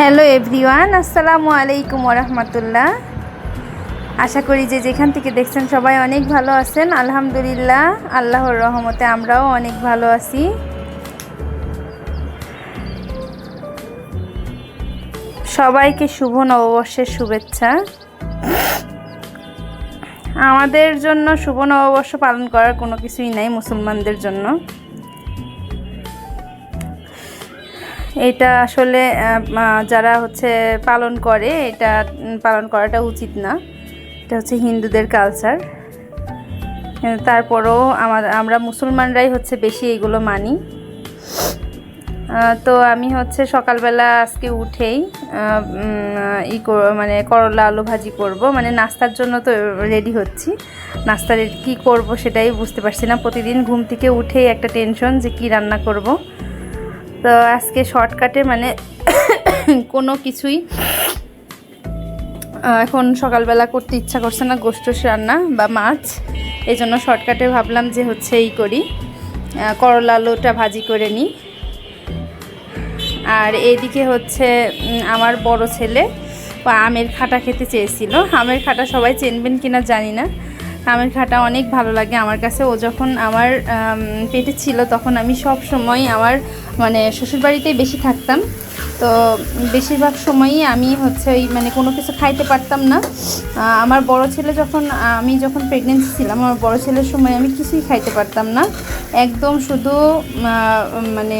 Hello everyone, আসসালামু আলাইকুম ওরহমতুল্লাহ। আশা করি যে যেখান থেকে দেখছেন সবাই অনেক ভালো আছেন। আলহামদুলিল্লাহ, আল্লাহর রহমতে আমরাও অনেক ভালো আছি। সবাইকে শুভ নববর্ষের শুভেচ্ছা। আমাদের জন্য শুভ নববর্ষ পালন করার কোনো কিছুই নাই মুসলমানদের জন্য। এটা আসলে যারা হচ্ছে পালন করে, এটা পালন করাটা উচিত না। এটা হচ্ছে হিন্দুদের কালচার তারপরেও আমার, আমরা মুসলমানরাই হচ্ছে বেশি এগুলো মানি। তো আমি হচ্ছে সকালবেলা আজকে উঠেই ই মানে করলা আলু ভাজি করব। মানে নাস্তার জন্য তো রেডি হচ্ছি। নাস্তার কি করব সেটাই বুঝতে পারছি না। প্রতিদিন ঘুম থেকে উঠেই একটা টেনশন যে কি রান্না করব। তো আজকে শর্টকাটে মানে কোনো কিছুই এখন সকালবেলা করতে ইচ্ছা করছে না গোষ্ঠ রান্না বা মাছ। এই জন্য শর্টকাটে ভাবলাম যে হচ্ছে এই করি। করলা আলুটা ভাজি করে নিই আর এইদিকে হচ্ছে আমার বড় ছেলে, আমের খাটা খেতে চেয়েছিল। আমের খাটা সবাই চেনবেন কিনা জানি না। আমের খাটা অনেক ভালো লাগে আমার কাছে। ও যখন আমার পেটে ছিল তখন আমি সব সময় আমার মানে শ্বশুরবাড়িতেই বেশি থাকতাম। তো বেশিরভাগ সময়ই আমি হচ্ছে ওই মানে কোনো কিছু খাইতে পারতাম না। আমার বড় ছেলে যখন, আমি যখন প্রেগনেন্সি ছিলাম, আমার বড় ছেলের সময় আমি কিছুই খাইতে পারতাম না। একদম শুধু মানে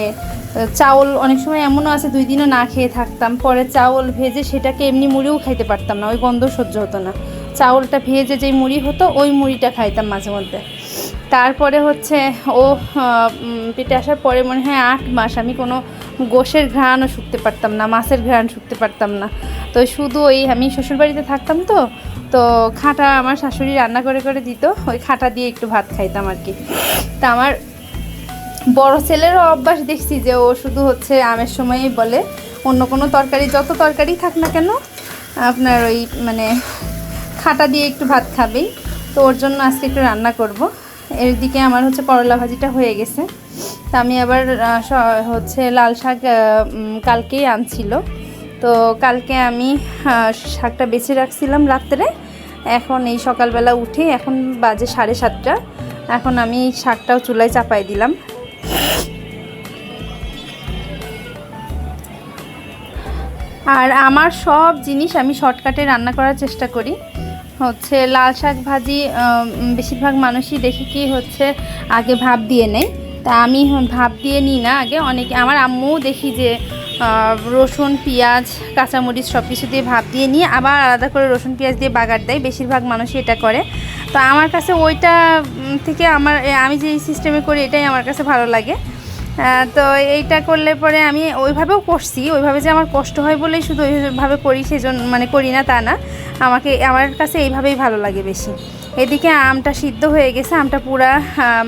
চাউল, অনেক সময় এমনও আছে দুই দিনও না খেয়ে থাকতাম, পরে চাউল ভেজে সেটাকে এমনি মুড়িও খাইতে পারতাম না, ওই গন্ধ সহ্য হতো না। চাউলটা ভেজে যেই মুড়ি হতো, ওই মুড়িটা খাইতাম মাঝে মধ্যে। তারপরে হচ্ছে ও পেটে আসার পরে মনে হয় আট মাস আমি কোনো গোশের ঘ্রাণও শুকতে পারতাম না, মাছের ঘ্রাণ শুকতে পারতাম না। তো শুধু ওই আমি শ্বশুরবাড়িতে থাকতাম তো তো খাটা আমার শাশুড়ি রান্না করে করে দিত, ওই খাটা দিয়ে একটু ভাত খাইতাম আর কি। তা আমার বড় ছেলেরও অভ্যাস দেখছি যে ও শুধু হচ্ছে আমের সময়ই বলে, অন্য কোনো তরকারি, যত তরকারি থাক না কেন, আপনার ওই মানে খাটা দিয়ে একটু ভাত খাবেই তো ওর জন্য আজকে একটু রান্না করব। এর দিকে আমার হচ্ছে করলা ভাজিটা হয়ে গেছে। তা আমি আবার হচ্ছে লাল শাক কালকেই আনছিল। তো কালকে আমি শাকটা বেছে রাখছিলাম রাত্রে। এখন এই সকালবেলা উঠে এখন বাজে সাড়ে সাতটা। এখন আমি শাকটাও চুলায় চাপাই দিলাম। আর আমার সব জিনিস আমি শর্টকাটে রান্না করার চেষ্টা করি। হচ্ছে লাল শাক ভাজি বেশিরভাগ মানুষই দেখি কি হচ্ছে, আগে ভাব দিয়ে নেয়। তা আমি ভাব দিয়ে নিই না আগে। অনেকে, আমার আম্মুও দেখি যে রসুন, পেঁয়াজ, কাঁচামরিচ সব কিছু দিয়ে ভাব দিয়ে নিয়ে আবার আলাদা করে রসুন, পেঁয়াজ দিয়ে বাগার দেয়। বেশিরভাগ মানুষই এটা করে। তো আমার কাছে ওইটা থেকে আমার আমি যে সিস্টেমে করি, এটাই আমার কাছে ভালো লাগে। তো এইটা করলে পরে আমি ওইভাবেও করছি, ওইভাবে যে আমার কষ্ট হয় বলেই শুধু ওইভাবে করি, সেজন্য মানে করি না তা না। আমাকে, আমার কাছে এইভাবেই ভালো লাগে বেশি। এদিকে আমটা সিদ্ধ হয়ে গেছে, আমটা পুরা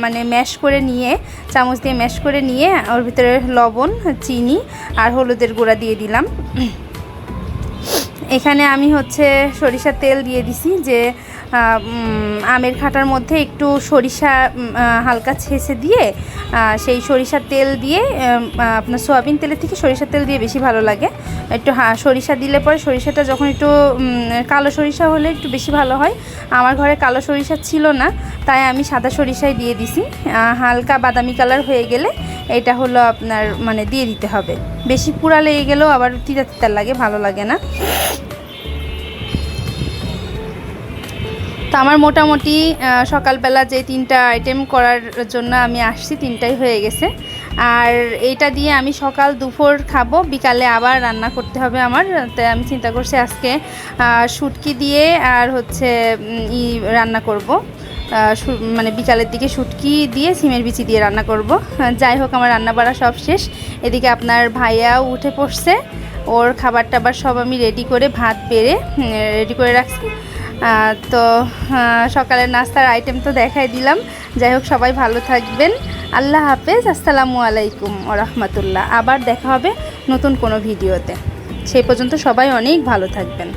মানে ম্যাশ করে নিয়ে, চামচ দিয়ে ম্যাশ করে নিয়ে, ওর ভিতরে লবণ, চিনি আর হলুদের গুঁড়া দিয়ে দিলাম। এখানে আমি হচ্ছে সরিষার তেল দিয়ে দিছি যে আমের খাটার মধ্যে একটু সরিষা হালকা ছেঁচে দিয়ে সেই সরিষার তেল দিয়ে আপনার সোয়াবিন তেলের থেকে সরিষার তেল দিয়ে বেশি ভালো লাগে। একটু হা, সরিষা দিলে পরে সরিষাটা যখন একটু কালো সরিষা হলে একটু বেশি ভালো হয়। আমার ঘরে কালো সরিষা ছিল না, তাই আমি সাদা সরিষাই দিয়ে দিছি। হালকা বাদামি কালার হয়ে গেলে এটা হলো আপনার মানে দিয়ে দিতে হবে। বেশি পুরা লেগে গেলেও আবার তিতা তিতা লাগে, ভালো লাগে না। তো আমার মোটামুটি সকালবেলা যে তিনটা আইটেম করার জন্য আমি আসছি, তিনটাই হয়ে গেছে। আর এইটা দিয়ে আমি সকাল দুপুর খাব, বিকালে আবার রান্না করতে হবে আমার। তাই আমি চিন্তা করছি আজকে শুটকি দিয়ে আর হচ্ছে ই রান্না করব। মানে বিকালের দিকে শুটকি দিয়ে সিমের বিচি দিয়ে রান্না করব। যাই হোক, আমার রান্না বাড়া সব শেষ। এদিকে আপনার ভাইয়াও উঠে পড়ছে। ওর খাবার টাবার সব আমি রেডি করে ভাত বেড়ে রেডি করে রাখছি। তো সকালের নাস্তার আইটেম তো দেখাই দিলাম। যাই হোক, সবাই ভালো থাকবেন। আল্লাহ হাফেজ, আসসালামু আলাইকুম রহমতুল্লাহ। আবার দেখা হবে নতুন কোনো ভিডিওতে। সেই পর্যন্ত সবাই অনেক ভালো থাকবেন।